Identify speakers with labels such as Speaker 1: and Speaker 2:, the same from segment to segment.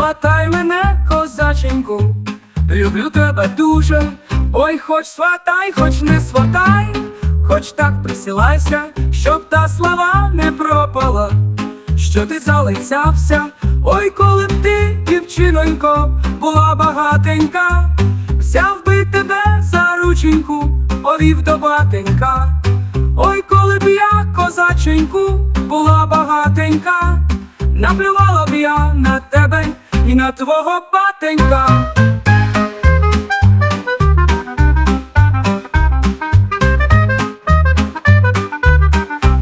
Speaker 1: сватай мене, козаченьку, люблю тебе дуже. Ой, хоч сватай, хоч не сватай, хоч так присилайся, щоб та слава не пропала, що ти залицявся. Ой, коли б ти, дівчинонько, була багатенька, взяв би тебе за рученьку, овів до батенька. Ой, коли б я, козаченьку, була багатенька, наплювала б я на тебе і на твого батенька.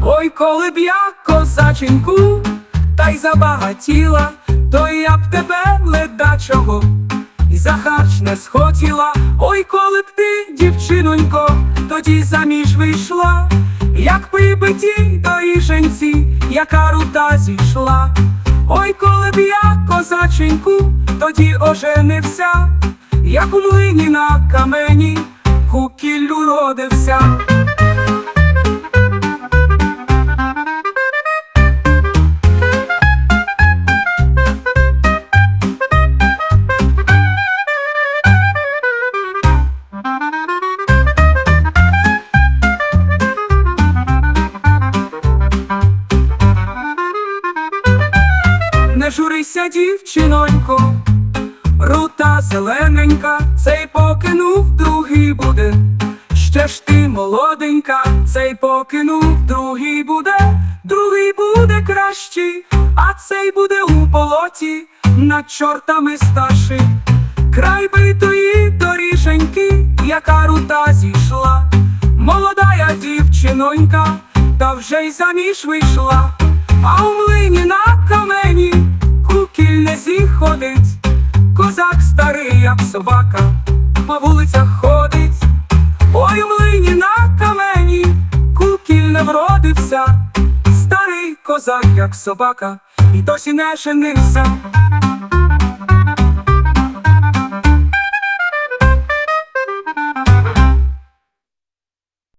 Speaker 1: Ой, коли б я, козаченьку, та й забагатіла, то я б тебе ледачого і за харч не схотіла. Ой, коли б ти, дівчинонько, тоді заміж вийшла, як прибиті до їженці, яка рута зійшла. Ой, коли б я, козаченьку, тоді оженився, як у млині на камені, кукіллю родився. Журися, дівчинонько, рута зелененька, цей покинув, другий буде. Ще ж ти молоденька, цей покинув, другий буде, другий буде кращий, а цей буде у болоті, над чортами старший. Край битої доріженьки, яка рута зійшла. Молода я дівчинонька, та вже й заміж вийшла, а у млині на камені собака, по вулицях ходить, ой у млині на камені кукіль не вродився, старий козак, як собака, і досі не женився.